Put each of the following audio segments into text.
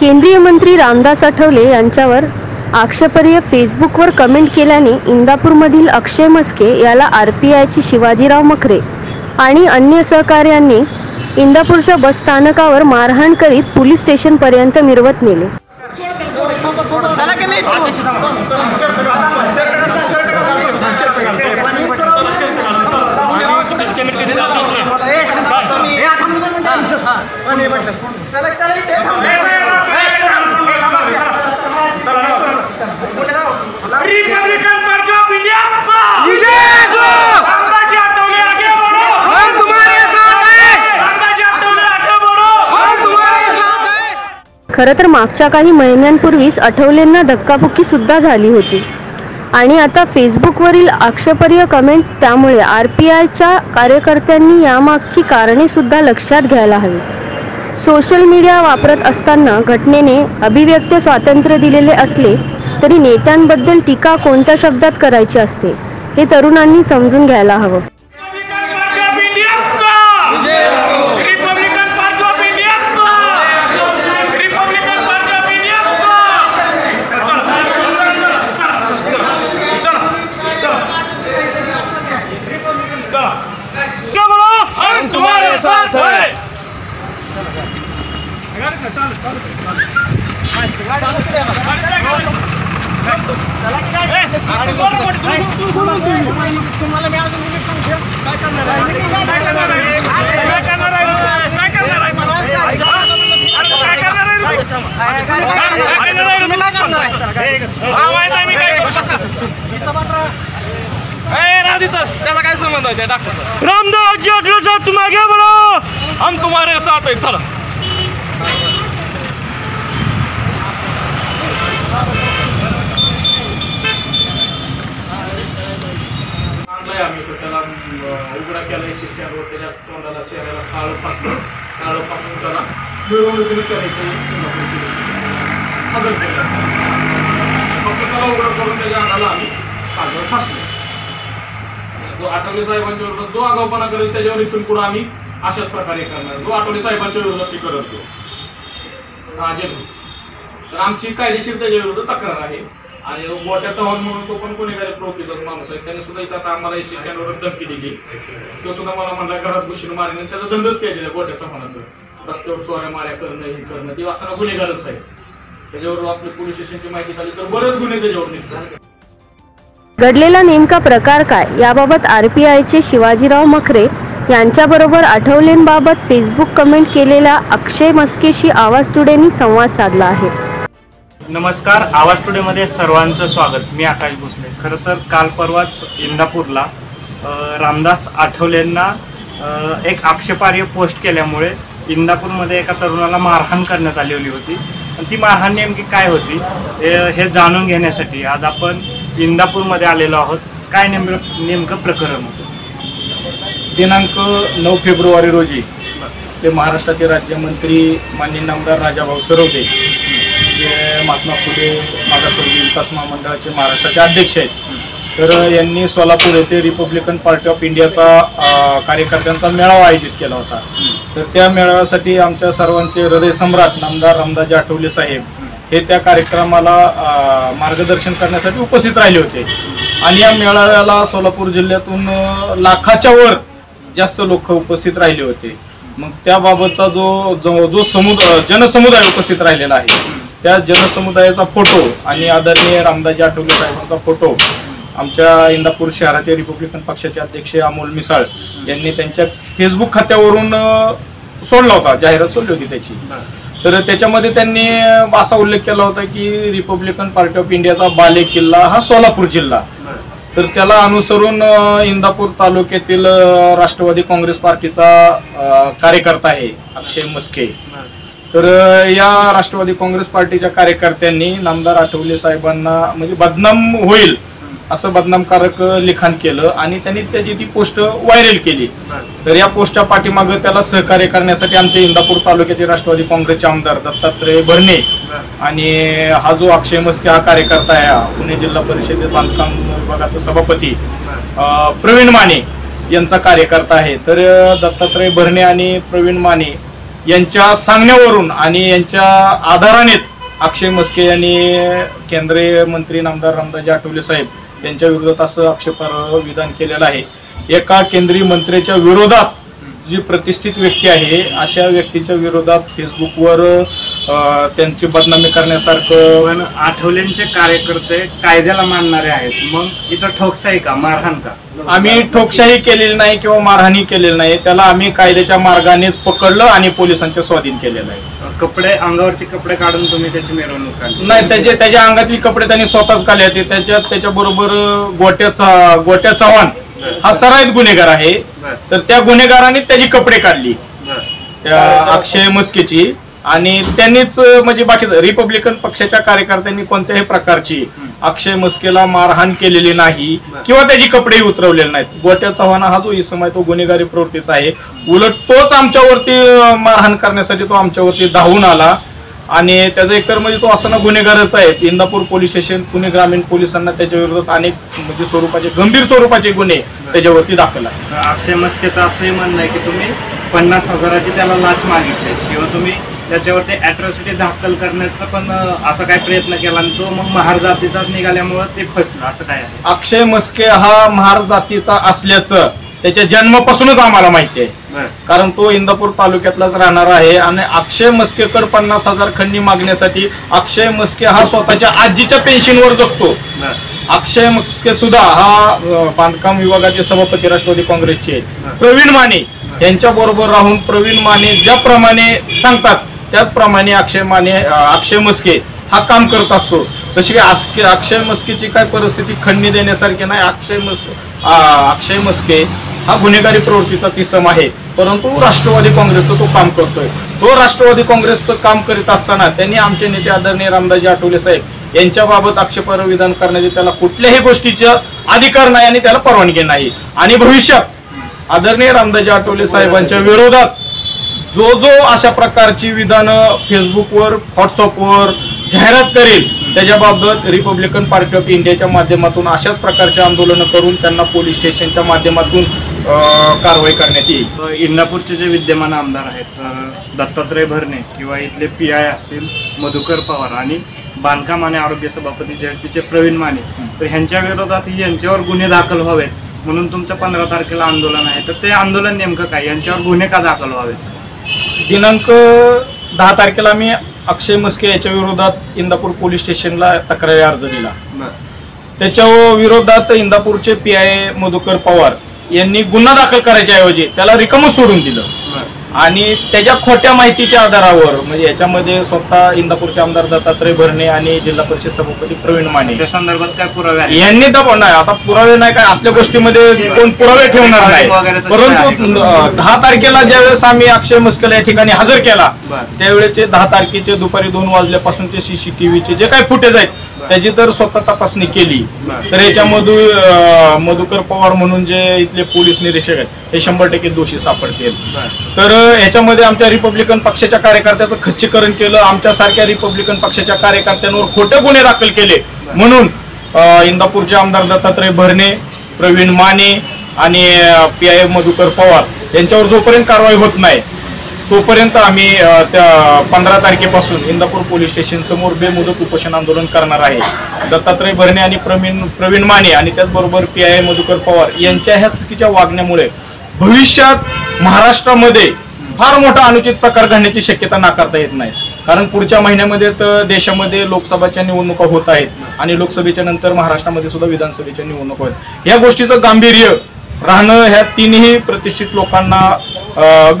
केंद्रीय मंत्री रामदास आठवले यांच्यावर आक्षेपर्य फेसबुकवर कमेंट केल्याने इंदापूरमधील अक्षय मस्के याला आर पी आयचे शिवाजीराव मखरे आणि अन्य सहकार्यांनी इंदापूरच्या बसस्थानकावर मारहाण करीत पोलीस स्टेशनपर्यंत मिरवत नेले Republican Party of India Ramdaji Athawale आगे बढ़ो रामदाजी आठवले आगे बढ़ो खरं तर मागच्या काही महिन्यांपूर्वीच आठवलेंना धक्काबुक्की सुद्धा झाली होती. आणि आता फेसबुकवरील आक्षेपर्य कमेंट त्यामुळे आर पी आयच्या कार्यकर्त्यांनी यामागची कारणे सुद्धा लक्षात घ्यायला हवी. सोशल मीडिया वापरत असताना घटनेने अभिव्यक्त स्वातंत्र्य दिलेले असले तरी नेत्यांबद्दल टीका कोणत्या शब्दात करायची असते हे तरुणांनी समजून घ्यायला हवं Republican Party of India Republican Party of India Republican Party of India क्या बोलो हम तुम्हारे साथ हैं काय करणार आहे काय करणार आहे काय करणार आहे काय करणार आहे मी काय करणार आहे हा माहीत आहे राधीचा त्याला काय संबंध आहे? त्या डॉक्टरचा रामदास जी अटलो साहब तुम आगे बढ़ो हम तुम्हारे साथ है चला. आम्ही तो त्याला उघडा केला एस एस स्टँडवर त्याच्या तोंडाला चेहऱ्याला काळं फासलं काळं फासून त्याला. हजर केलं. फक्त त्याला उघडं करून त्याच्या अंगाला आम्ही काजळ फासलं जो आठवले साहेबांच्या विरोधात जो आगाऊपणा करेल त्याच्यावर इथून पुढे आम्ही अशाच प्रकारे करणार. जो आठवले साहेबांच्या विरोधात हे करत. तो हा जे तर आमची कायदेशीर त्याच्या विरुद्ध तक्रार आहे. आणि गोट्या चव्हाण म्हणून तो पण कोणी तरी माणूस आहे. त्याने सुद्धा इथं आता आम्हाला एस टी स्टँडवर धमकी दिली. तो सुद्धा मला म्हणला घरात घुशीन मारणे त्याचा धंदाच केलेला गोट्या चव्हाणाचं. रस्त्यावर चोऱ्या माऱ्या करणं हे करणं. ते असताना गुन्हेगारच आहे. त्याच्यावर आपली पोलीस स्टेशनची माहिती झाली तर बरेच गुन्हे त्याच्यावर निघतात. घडलेला नेमका प्रकार काय? याबाबत आर पी आयचे शिवाजीराव मखरे यांच्याबरोबर आठवलेंबाबत फेसबुक कमेंट केलेल्या अक्षय मस्केशी आवाज टुडेनी संवाद साधला आहे. नमस्कार आवाज टुडेमध्ये सर्वांचं स्वागत. मी आकाश भोसले. खरं तर काल परवाच इंदापूरला रामदास आठवलेंना एक आक्षेपार्ह पोस्ट केल्यामुळे इंदापूरमध्ये एका तरुणाला मारहाण करण्यात आलेली होती. आणि ती मारहाण नेमकी काय होती हे- हे जाणून घेण्यासाठी आज आपण इंदापूरमध्ये आलेलो आहोत. काय नेमकं नेमकं प्रकरण होतं? दिनांक नऊ फेब्रुवारी रोजी ते महाराष्ट्राचे राज्यमंत्री माननीय नामदार राजाभाऊ सरवदे जे महात्मा फुले मागासवर्गीय विकास महामंडळाचे महाराष्ट्राचे अध्यक्ष आहेत. तर यांनी सोलापूर येथे रिपब्लिकन पार्टी ऑफ इंडियाचा कार्यकर्त्यांचा मेळावा आयोजित केला होता. तर त्या मेळाव्यासाठी आमच्या सर्वांचे हृदय सम्राट नामदार रामदाजी आठवले साहेब हे त्या कार्यक्रमाला मार्गदर्शन करण्यासाठी उपस्थित राहिले होते. आणि या मेळाव्याला सोलापूर जिल्ह्यातून लाखाच्या वर जास्त लोक उपस्थित राहिले होते. मग त्याबाबतचा जो जो जो समुदाय जनसमुदाय उपस्थित राहिलेला आहे त्या जनसमुदायाचा फोटो आणि आदरणीय रामदाजी आठवले साहेबांचा फोटो आमच्या इंदापूर शहराचे रिपब्लिकन पक्षाचे अध्यक्ष अमोल मिसाळ यांनी त्यांच्या फेसबुक खात्यावरून सोडला होता जाहिरात सोडली होती त्याची. तर त्याच्यामध्ये त्यांनी असा उल्लेख केला होता की रिपब्लिकन पार्टी ऑफ इंडियाचा बाले किल्ला हा सोलापूर जिल्हा. तर त्याला अनुसरून इंदापूर तालुक्यातील राष्ट्रवादी काँग्रेस पार्टीचा कार्यकर्ता आहे अक्षय मस्के. तर या राष्ट्रवादी काँग्रेस पार्टीच्या कार्यकर्त्यांनी नामदार आठवले साहेबांना म्हणजे बदनाम होईल असं बदनामकारक लिखाण केलं आणि त्यांनी त्याची ती पोस्ट व्हायरल केली. तर या पोस्टच्या पाठीमागं त्याला सहकार्य करण्यासाठी आमचे इंदापूर तालुक्याचे राष्ट्रवादी काँग्रेसचे आमदार दत्तात्रय भरणे आणि हा जो अक्षय मस्के हा कार्यकर्ता आहे पुणे जिल्हा परिषदेत बांधकाम विभागाचा सभापती प्रवीण माने यांचा कार्यकर्ता आहे. तर दत्तात्रय भरणे आणि प्रवीण माने यांच्या सांगण्यावरून आणि यांच्या आधारानेच अक्षय मस्के यांनी केंद्रीय मंत्री नामदार रामदास आठवले साहेब त्यांच्या विरोधात असं आक्षेपार्ह विधान केलेलं आहे. एका केंद्रीय मंत्र्याच्या विरोधात जी प्रतिष्ठित व्यक्ती आहे अशा व्यक्तीच्या विरोधात फेसबुकवर त्यांची बदनामी करण्यासारखं पण आठवलेंचे कार्यकर्ते कायद्याला मानणारे आहेत. मग इथं ठोकसाई का? मारहाण का? आम्ही ठोकशाही केलेली नाही किंवा मारहाणी केलेली नाही. त्याला आम्ही कायद्याच्या मार्गानेच पकडलं आणि पोलिसांच्या स्वाधीन केलेलं आहे. कपडे अंगावरचे कपडे काढून तुम्ही त्याची मिरवणूक काढली. नाही त्याचे त्याच्या अंगातले कपडे त्यांनी स्वतःच काढले होते. त्याच्यात त्याच्याबरोबर गोट्याचा गोट्या चव्हाण हा सराईत गुन्हेगार आहे. तर त्या गुन्हेगाराने त्याची कपडे काढली. त्या अक्षय मुस्केची. आणि त्यांनीच म्हणजे बाकी रिपब्लिकन पक्षाच्या कार्यकर्त्यांनी कोणत्याही प्रकारची. अक्षय मुस्केला मारहाण केलेली नाही. किंवा त्याची कपडे उतरवलेले नाहीत. गोट्या चव्हाण हा जो इसम आहे तो गुन्हेगारी प्रवृत्तीचा आहे. उलट तोच आमच्यावरती मारहाण करण्यासाठी तो आमच्यावरती धावून आला. आणि त्याचा एकतर म्हणजे तो असताना गुन्हेगारच आहे. इंदापूर पोलीस स्टेशन पुणे ग्रामीण पोलिसांना त्याच्या विरोधात अनेक म्हणजे स्वरूपाचे गंभीर स्वरूपाचे गुन्हे त्याच्यावरती दाखल आहे. अक्षय मस्केचं असंही म्हणणं आहे की तुम्ही पन्नास हजाराची त्याला लाच मागितली किंवा तुम्ही त्याच्यावरती अॅट्रॉसिटी दाखल करण्याचा पण असा काय प्रयत्न केला आणि तो मग महार जातीचाच निघाल्यामुळं ते फसलं असं काय आहे? अक्षय मस्के हा महार जातीचा असल्याचं त्याच्या जन्मापासूनच आम्हाला माहिती आहे. कारण तो इंदापूर तालुक्यातलाच राहणार आहे आणि अक्षय मस्केकर पन्नास हजार खंडी मागण्यासाठी अक्षय मस्के हा स्वतःच्या आजीच्या पेन्शनवर जगतो. अक्षय मस्के सुद्धा हा बांधकाम विभागाचे सभापती राष्ट्रवादी काँग्रेसचे. प्रवीण माने यांच्या बरोबर राहून प्रवीण माने ज्याप्रमाणे सांगतात त्याचप्रमाणे अक्षय माने अक्षय मस्के हा काम करत असतो. तशी काय अक्षय मस्केची काय परिस्थिती खंडणी देण्यासारखी नाही. अक्षय मस अक्षय मस्के हा गुन्हेगारी प्रवृत्तीचाच इसम आहे. परंतु राष्ट्रवादी काँग्रेसचं तो काम करतोय. तो राष्ट्रवादी काँग्रेसचं काम करीत असताना त्यांनी आमचे नेते आदरणीय रामदासजी आठवले साहेब यांच्याबाबत आक्षेपार्ह विधान करण्याचे त्याला कुठल्याही गोष्टीचा अधिकार नाही आणि त्याला परवानगी नाही. आणि भविष्यात आदरणीय रामदासजी आठवले साहेबांच्या विरोधात जो जो अशा प्रकारची विधानं फेसबुकवर व्हॉट्सअपवर जाहिरात करेल त्याच्याबाबत रिपब्लिकन पार्टी ऑफ इंडियाच्या माध्यमातून अशाच प्रकारचे आंदोलनं करून त्यांना पोलीस स्टेशनच्या माध्यमातून कारवाई करण्यात येईल. तर इंदापूरचे जे विद्यमान आमदार आहेत दत्तात्रय भरणे किंवा इथले पी आय असतील मधुकर पवार आणि बांधकाम आणि आरोग्य सभापती जयंतीचे प्रवीण माने तर ह्यांच्या विरोधात यांच्यावर गुन्हे दाखल व्हावेत म्हणून तुमचं पंधरा तारखेला आंदोलन आहे. तर ते आंदोलन नेमकं काय? यांच्यावर गुन्हे का दाखल व्हावेत? दिनांक दहा तारखेला मी अक्षय मस्के याच्या विरोधात इंदापूर पोलीस स्टेशनला तक्रारी अर्ज दिला. त्याच्या विरोधात इंदापूरचे पी आय मधुकर पवार यांनी गुन्हा दाखल करायच्या ऐवजी त्याला रिकामं सोडून दिलं. आणि त्याच्या खोट्या माहितीच्या आधारावर म्हणजे याच्यामध्ये स्वतः इंदापूरचे आमदार दत्तात्रय भरणे आणि जिल्हा परिषद सभापती प्रवीण माने त्या संदर्भात काय पुरावे आहेत? यांनी दबाव नाही आता पुरावे नाही काय असल्या गोष्टीमध्ये कोण पुरावे ठेवणार नाही वगैरे परंतु अं, दहा तारखेला ज्यावेळेस आम्ही अक्षय मस्कल या ठिकाणी हजर केला बरं. त्यावेळेचे दहा तारखेचे दुपारी दोन वाजल्यापासूनचे सीसीटीव्हीचे जे काही फुटेज आहेत बरं. त्याची तर स्वतः तपासणी केली बरं. तर याच्यामधून अं, मधुकर पवार म्हणून जे इथले पोलीस निरीक्षक आहेत हे शंभर टक्के दोषी सापडतील तर याच्यामध्ये ह्याच्यामध्ये आमच्या रिपब्लिकन पक्षाच्या कार्यकर्त्याचं खच्चीकरण केलं. आमच्यासारख्या रिपब्लिकन पक्षाच्या कार्यकर्त्यांवर खोटे गुन्हे दाखल केले. म्हणून इंदापूरचे आमदार दत्तात्रय भरणे प्रवीण माने आणि पी आय मधुकर पवार यांच्यावर जोपर्यंत कारवाई होत नाही तोपर्यंत आम्ही त्या पंधरा तारखेपासून इंदापूर पोलीस स्टेशन समोर बेमुदत उपोषण आंदोलन करणार आहे. दत्तात्रय भरणे आणि प्रवीण प्रवीण माने आणि त्याचबरोबर पी आय मधुकर पवार यांच्या ह्या चुकीच्या वागण्यामुळे भविष्यात महाराष्ट्रामध्ये फार मोठा अनुचित प्रकार घडण्याची शक्यता नाकारता येत नाही. कारण पुढच्या महिन्यामध्ये तर देशामध्ये लोकसभाच्या निवडणुका होत आहेत आणि लोकसभेच्या नंतर महाराष्ट्रामध्ये सुद्धा विधानसभेच्या निवडणुका आहेत. या गोष्टीचं गांभीर्य राहणं ह्या तिन्ही प्रतिष्ठित लोकांना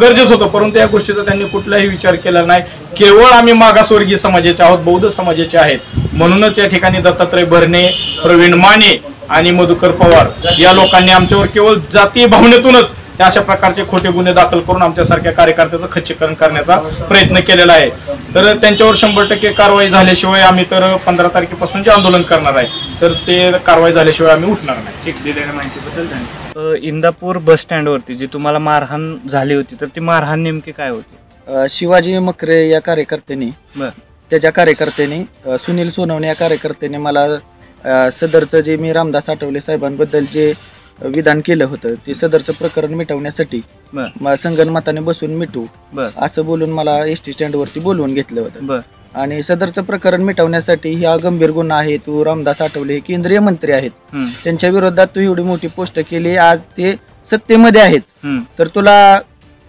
गरजेचं होतं. परंतु या गोष्टीचा त्यांनी कुठलाही विचार केला नाही. केवळ आम्ही मागासवर्गीय समाजाचे आहोत बौद्ध समाजाचे आहेत. म्हणूनच या ठिकाणी दत्तात्रय भरणे प्रवीण माने आणि मधुकर पवार या लोकांनी आमच्यावर केवळ जातीय भावनेतूनच हे अशा प्रकारचे खोटे गुन्हे दाखल करून आमच्यासारख्या कार्यकर्त्याचं खच्चीकरण करण्याचा प्रयत्न केलेला आहे. तर त्यांच्यावर शंभर टक्के कारवाई झाल्याशिवाय आम्ही तर पंधरा तारखेपासून जे आंदोलन करणार आहे तर ते कारवाई झाल्याशिवाय आम्ही उठणार नाही. ठीक दिलेल्या माहितीबद्दल धन्यवाद. इंदापूर बस स्टँडवरती जी तुम्हाला मारहाण झाली होती तर ती मारहाण नेमकी काय होती? शिवाजी मकरे या कार्यकर्त्यांनी त्याच्या कार्यकर्त्यांनी सुनील सोनवणे या कार्यकर्त्याने मला सदरचं जे मी रामदास आठवले साहेबांबद्दल जे विधान केलं होतं. ते सदरचं प्रकरण मिटवण्यासाठी बर. संगणमताने बसून मिटू बर. असं बोलून मला एस टी स्टँडवरती बोलवून घेतलं होतं. बर. आणि सदरचं प्रकरण मिटवण्यासाठी हा गंभीर गुन्हा आहे तू रामदास आठवले हे केंद्रीय मंत्री आहेत. हम्म, त्यांच्या विरोधात तू एवढी मोठी पोस्ट केली आज ते सत्तेमध्ये आहेत. हम्म, तर तुला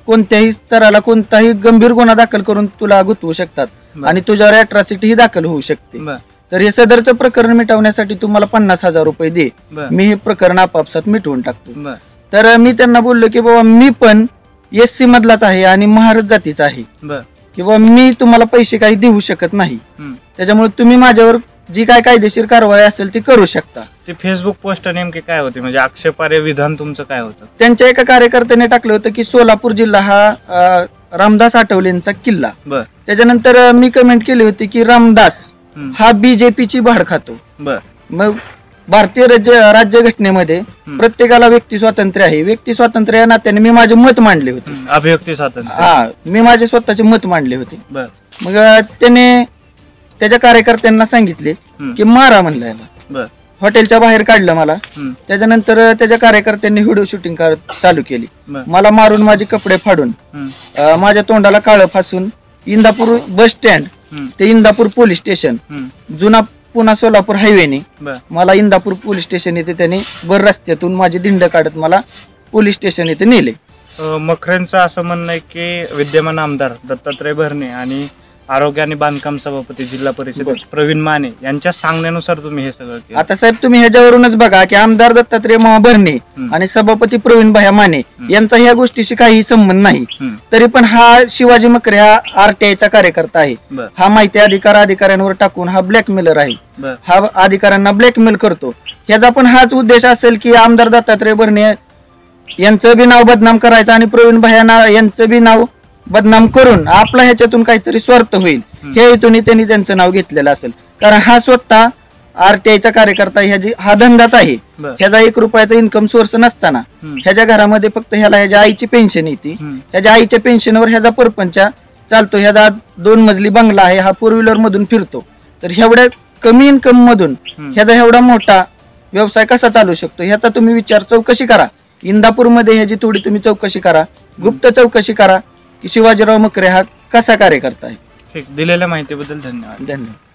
कोणत्याही स्तराला कोणताही गंभीर गुन्हा दाखल करून तुला गुंतवू शकतात. बर. आणि तुझ्यावर अट्रॉसिटी ही दाखल होऊ शकते. बर. तर हे सदरचं प्रकरण मिटवण्यासाठी तुम्हाला पन्नास हजार रुपये दे. बर. मी हे प्रकरण आपापसात मिटवून टाकतो. बर. तर मी त्यांना बोललो की बाबा मी पण एस सी मधलाच आहे आणि महाराज जातीचा आहे. बर. किंवा मी तुम्हाला पैसे काही देऊ शकत नाही. हम्म. त्याच्यामुळे तुम्ही माझ्यावर जी काय कायदेशीर कारवाई असेल ती करू शकता. ते फेसबुक पोस्ट नेमके काय होते? म्हणजे आक्षेपार्ह विधान तुमचं काय होतं? त्यांच्या एका कार्यकर्त्याने टाकलं होतं की सोलापूर जिल्हा हा अं, रामदास आठवलेंचा किल्ला. बर. त्याच्यानंतर अं, मी कमेंट केली होती की रामदास हा बीजेपीची भाड खातो. मग भारतीय राज्य राज्यघटनेमध्ये प्रत्येकाला व्यक्ती स्वातंत्र्य आहे. व्यक्ती स्वातंत्र्य या नात्याने मी माझे मत मांडले होते. अभिव्यक्ती स्वातंत्र्य. हा मी माझे स्वतःचे मत मांडले होते. मग त्याने त्याच्या कार्यकर्त्यांना सांगितले की मारा म्हणलं याला. हॉटेलच्या बाहेर काढलं मला. त्याच्यानंतर त्याच्या कार्यकर्त्यांनी व्हिडिओ शूटिंग चालू केली. मला मारून माझे कपडे फाडून माझ्या तोंडाला काळं फासून इंदापूर बस स्टँड ते इंदापूर पोलीस स्टेशन. जुना पुणा सोलापूर हायवेने. मला इंदापूर पोलीस स्टेशन येथे त्याने बर रस्त्यातून माझी धिंड काढत मला पोलीस स्टेशन येथे नेले. मखरेंचं असं म्हणणं आहे की विद्यमान आमदार दत्तात्रय भरणे आणि आरोग्य आणि बांधकाम सभापती जिल्हा परिषद बरं. प्रवीण माने यांच्या सांगण्यानुसार तुम्ही हे सगळं केलं. आता साहेब तुम्ही ह्याच्यावरूनच बघा की आमदार दत्तात्रय मोहा भरणे हम्म. आणि सभापती प्रवीण भाया माने. यांचा ह्या गोष्टीशी काही संबंध नाही. हम्म, तरी पण हा शिवाजी मकरे हा आरटीआयचा कार्यकर्ता आहे. बर. हा माहिती अधिकार अधिकाऱ्यांवर टाकून हा ब्लॅकमेलर आहे. बर. हा अधिकाऱ्यांना ब्लॅकमेल करतो. ह्याचा पण हाच उद्देश असेल की आमदार दत्तात्रय भरणे यांचं बी नाव बदनाम करायचं आणि प्रवीण भैया यांचं बी नाव बदनाम करून आपला ह्याच्यातून काहीतरी स्वार्थ होईल. हे हेतून त्यांनी त्यांचं नाव घेतलेलं असेल. कारण हा स्वतः आरटीआयचा कार्यकर्ता ह्याची हा धंदाच आहे. ह्याचा एक रुपयाचा इन्कम सोर्स नसताना ह्याच्या घरामध्ये फक्त ह्याला ह्याच्या आईची पेन्शन येते ह्याच्या आईच्या पेन्शनवर ह्याचा परपंच चालतो ह्याचा दोन मजली बंगला आहे हा फोर व्हीलर मधून फिरतो. तर ह्यावढ्या कमी इन्कम मधून. ह्याचा एवढा मोठा व्यवसाय कसा चालू शकतो? ह्याचा तुम्ही विचार चौकशी करा. इंदापूरमध्ये ह्याची थोडी तुम्ही चौकशी करा. गुप्त चौकशी करा. की शिवाजीराव मकरे हा कसा कार्यकर्ता आहे ठीक दिलेल्या माहितीबद्दल धन्यवाद. धन्यवाद.